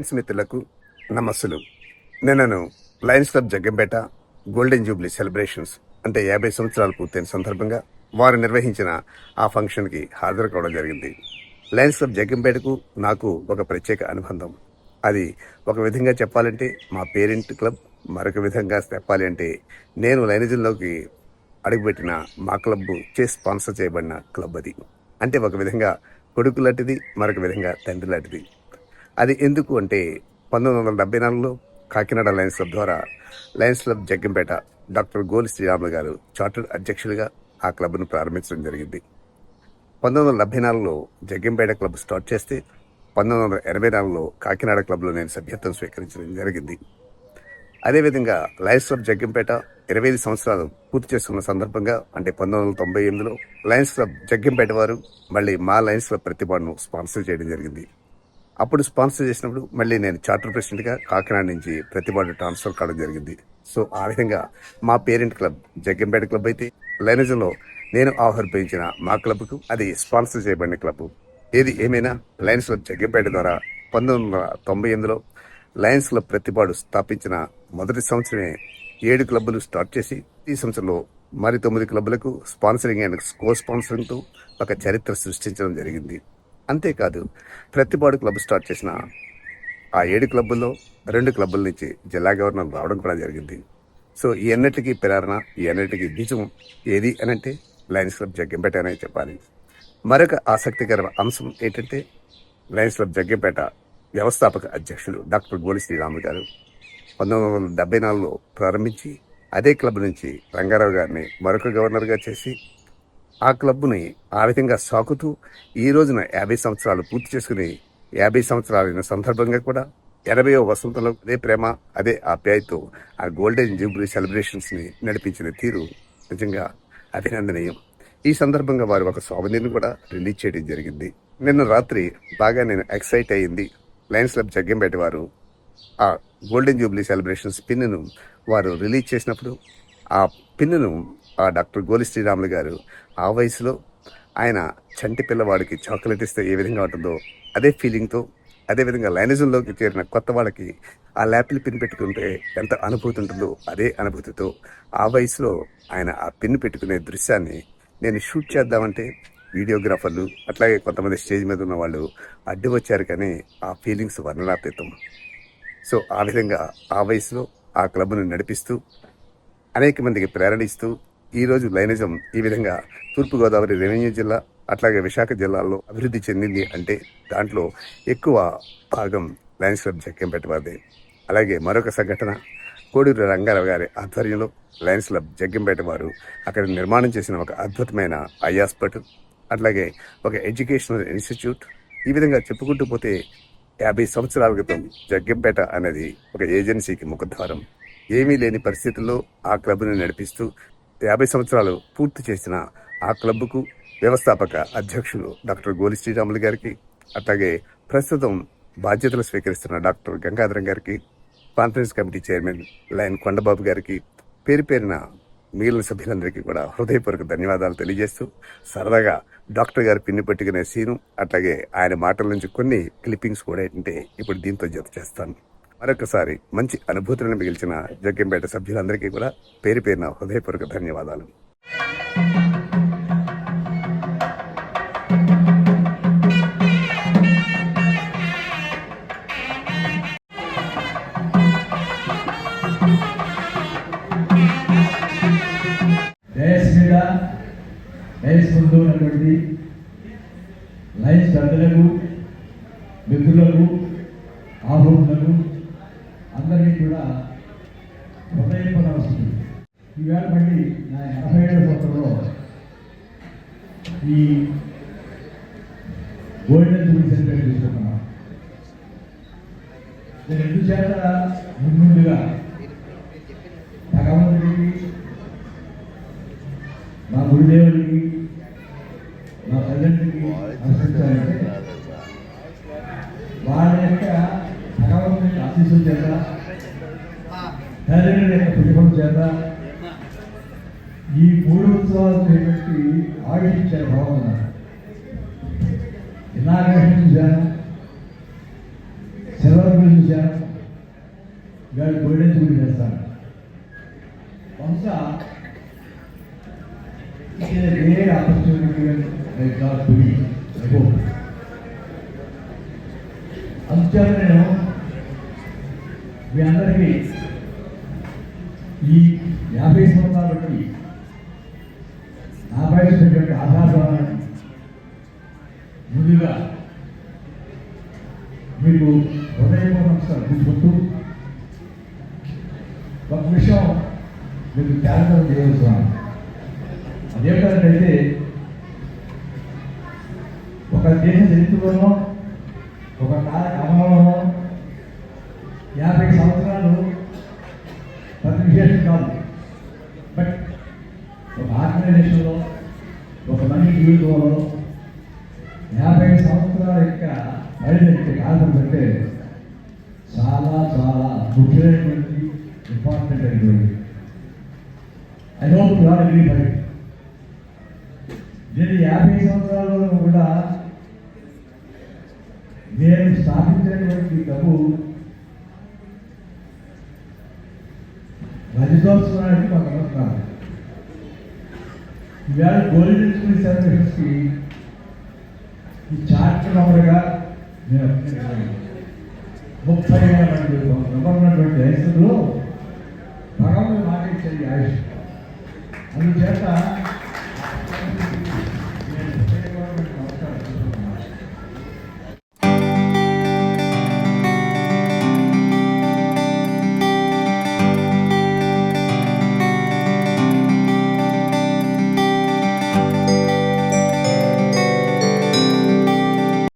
Friends మిత్రులకు నమస్సులు. నిన్నను Lions Club Jaggampeta golden jubilee celebrations అంటే యాభై సంవత్సరాలు పూర్తయిన సందర్భంగా వారు నిర్వహించిన ఆ ఫంక్షన్కి హాజరు కావడం జరిగింది. లయన్స్ క్లబ్ జగ్గంపేటకు నాకు ఒక ప్రత్యేక అనుబంధం. అది ఒక విధంగా చెప్పాలంటే మా పేరెంట్ క్లబ్ మరొక విధంగా చెప్పాలి అంటే నేను లైనిజంలోకి అడుగుపెట్టిన మా క్లబ్ చే స్పాన్సర్ చేయబడిన క్లబ్ అది. అంటే ఒక విధంగా కొడుకు లాంటిది మరొక విధంగా తండ్రి లాంటిది. అది ఎందుకు అంటే పంతొమ్మిది వందల డెబ్బై నాలుగులో కాకినాడ లయన్స్ క్లబ్ ద్వారా Lions Club Jaggampeta doctor Goli Sriramulu garu chartered అధ్యక్షులుగా ఆ క్లబ్ను ప్రారంభించడం జరిగింది. పంతొమ్మిది వందల డెబ్బై నాలుగులో జగ్గంపేట క్లబ్ స్టార్ట్ చేస్తే పంతొమ్మిది వందల ఎనభై నాలుగులో కాకినాడ క్లబ్లో నేను సభ్యత్వం స్వీకరించడం జరిగింది. అదేవిధంగా లయన్స్ క్లబ్ జగ్గంపేట ఇరవై ఐదు సంవత్సరాలు పూర్తి చేసుకున్న సందర్భంగా అంటే పంతొమ్మిది వందల తొంభై ఎనిమిదిలో లయన్స్ క్లబ్ జగ్గంపేట వారు మళ్ళీ మా లయన్స్ క్లబ్ ప్రతిభను స్పాన్సర్ చేయడం జరిగింది. అప్పుడు స్పాన్సర్ చేసినప్పుడు మళ్ళీ నేను చార్టర్ ప్రెసిడెంట్గా కాకినాడ నుంచి ప్రతిభను ట్రాన్స్ఫర్ కావడం జరిగింది. సో ఆ విధంగా మా పేరెంట్ క్లబ్ జగ్గంపేట క్లబ్ అయితే లైనజంలో నేను ఆహ్వానించిన మా క్లబ్కు అది స్పాన్సర్ చేయబడిన క్లబ్. ఏది ఏమైనా లయన్స్ క్లబ్ జగ్గంపేట ద్వారా పంతొమ్మిది వందల తొంభై ఎనిమిదిలో లయన్స్ క్లబ్ ప్రతిపాడు స్థాపించిన మొదటి సంవత్సరమే ఏడు క్లబ్బులు స్టార్ట్ చేసి ఈ సంవత్సరంలో మరి తొమ్మిది క్లబ్బులకు స్పాన్సరింగ్ అండ్ కో స్పాన్సరింగ్తో ఒక చరిత్ర సృష్టించడం జరిగింది. అంతేకాదు ప్రతిపాడు క్లబ్ స్టార్ట్ చేసిన ఆ ఏడు క్లబ్బుల్లో రెండు క్లబ్బుల నుంచి జిల్లా గవర్నర్ రావడం కూడా జరిగింది. సో ఈ అన్నిటికీ ప్రేరణ ఈ అన్నిటికీ బీజం ఏది అని అంటే లయన్స్ క్లబ్ జగ్గంపేట అనే చెప్పాలి. మరొక ఆసక్తికర అంశం ఏంటంటే లయన్స్ క్లబ్ జగ్గంపేట వ్యవస్థాపక అధ్యక్షులు డాక్టర్ గోలి శ్రీరాములు గారు పంతొమ్మిది వందల డెబ్బై నాలుగులో ప్రారంభించి అదే క్లబ్ నుంచి రంగారావు గారిని మరొక గవర్నర్గా చేసి ఆ క్లబ్ని ఆ విధంగా సాకుతూ ఈ రోజున యాభై సంవత్సరాలు పూర్తి చేసుకుని యాభై సంవత్సరాలైన సందర్భంగా కూడా ఎనభైవ వసంతంలో అదే ప్రేమ అదే ఆప్యాయతో ఆ గోల్డెన్ జూబ్లీ సెలబ్రేషన్స్ని నడిపించిన తీరు నిజంగా అభినందనీయం. ఈ సందర్భంగా వారు ఒక సోవనీర్ని కూడా రిలీజ్ చేయడం జరిగింది. నిన్న రాత్రి బాగా నేను ఎక్సైట్ అయ్యింది. లయన్స్ క్లబ్ జగ్గంపేట వారు ఆ గోల్డెన్ జూబ్లీ సెలబ్రేషన్స్ పిన్నును వారు రిలీజ్ చేసినప్పుడు ఆ పిన్నును డాక్టర్ గోలి శ్రీరాములు గారు ఆ వయసులో ఆయన చంటి పిల్లవాడికి చాక్లెట్ ఇస్తే ఏ విధంగా ఉంటుందో అదే ఫీలింగ్తో అదేవిధంగా లైనజుల్లోకి చేరిన కొత్త వాళ్ళకి ఆ ల్యాప్లు పిన్ పెట్టుకుంటే ఎంత అనుభూతి ఉంటుందో అదే అనుభూతితో ఆ వయసులో ఆయన ఆ పిన్ పెట్టుకునే దృశ్యాన్ని నేను షూట్ చేద్దామంటే వీడియోగ్రాఫర్లు అట్లాగే కొంతమంది స్టేజ్ మీద ఉన్న వాళ్ళు అడ్డు వచ్చారు కానీ ఆ ఫీలింగ్స్ వర్ణనాతీతం. సో ఆ విధంగా ఆ వయసులో ఆ క్లబ్ను నడిపిస్తూ అనేక మందికి ప్రేరణ ఇస్తూ ఈరోజు లైనిజం ఈ విధంగా తూర్పుగోదావరి రెవెన్యూ జిల్లా అట్లాగే విశాఖ జిల్లాలో అభివృద్ధి చెందింది అంటే దాంట్లో ఎక్కువ భాగం లయన్స్ క్లబ్ జక్కంపేట వారిదే అలాగే మరొక సంఘటన కోడూరు రంగారావు గారి ఆధ్వర్యంలో లయన్స్ క్లబ్ జగ్గంపేట వారు అక్కడ నిర్మాణం చేసిన ఒక అద్భుతమైన ఐ హాస్పిటల్ అట్లాగే ఒక ఎడ్యుకేషనల్ ఇన్స్టిట్యూట్. ఈ విధంగా చెప్పుకుంటూ పోతే యాభై సంవత్సరాల క్రితం జగ్గంపేట అనేది ఒక ఏజెన్సీకి ముఖద్వారం. ఏమీ లేని పరిస్థితుల్లో ఆ క్లబ్ను నడిపిస్తూ యాభై సంవత్సరాలు పూర్తి చేసిన ఆ క్లబ్కు వ్యవస్థాపక అధ్యక్షులు డాక్టర్ గోలి శ్రీరాములు గారికి అట్లాగే ప్రస్తుతం బాధ్యతలు స్వీకరిస్తున్న డాక్టర్ గంగాధరం గారికి conference committee chairman lion Kondababu గారికి పేరు పేరిన మిగిలిన సభ్యులందరికీ కూడా హృదయపూర్వక ధన్యవాదాలు తెలియజేస్తూ సరదాగా డాక్టర్ గారు పిన్ని పెట్టుకునే సీను అట్లాగే ఆయన మాటల నుంచి కొన్ని క్లిప్పింగ్స్ కూడా ఏంటంటే ఇప్పుడు దీంతో జత చేస్తాను. మరొకసారి మంచి అనుభూతులను మిగిల్చిన జగ్గంపేట సభ్యులందరికీ కూడా పేరు పేరున హృదయపూర్వక ధన్యవాదాలు. డయస్ మీద ఉన్నటువంటి లైన్స్ పెద్దలకు మిత్రులకు ఆహ్వానులకు కూడా హృదయపడ వస్తుంది. ఈవేళ మళ్ళీ నా ఎనభై ఏడు సంవత్సరంలో ఈ గోల్డెన్ జూబిలీ సెలబ్రేట్ చేసుకుంటున్నాం నేను ఎందుకు చేత ముందుగా భగవంతుడికి మా గురుదేవుడి మా తల్లిదండ్రులకి అనుసరించాలంటే వాళ్ళ యొక్క భగవంతుని ఆశీస్సుల చేత తల్లిదండ్రుల యొక్క చేత ఈ మూడు ఉత్సవాలు చేపట్టి ఆవిష్యించారు భగవంతుడు ఇనాగ్రేషన్ చూశాను సిల్వర్ బిల్ చూశాను ఇవాళ గోల్డెన్ జూబిలీ చేస్తాను బహుశా it ఆపర్చునిటీ అందుచేత నేను మీ అందరికీ ముందుగా మీకు హృదయపూర్వక గుర్తుకుంటూ ఒక విషయం మీకు త్యాగం చేయవలసిన అదేమిటంటే ఒక దేశ చరిత్రలోనో ఒక కాలక్రమంలోనో యాభై సంవత్సరాలు ప్రతి విశేషం కాదు. బట్ ఒక ఆర్గనైజేషన్లో ఒక మనిషి జీవితంలో యాభై సంవత్సరాల యొక్క బయలుదేరితే కారణం అంటే చాలా చాలా ముఖ్యమైనటువంటి ఇంపార్టెంట్ అయినటువంటి I hope you are agree for it నేను యాభై సంవత్సరాలలో కూడా నేను స్థాపించినటువంటి డబ్బు రజతోత్సవానికి కొంతమంది కాదు. ఈవేళ గోల్డెన్ స్కూల్ సెలబ్రేషన్స్కి ఈ చార్ట్ నంబర్గా నేను ముప్పై వేల మంది ఉన్నటువంటి వయసులో భగవంతుడు మాట ఇచ్చేది ఆయుష్. అందుచేత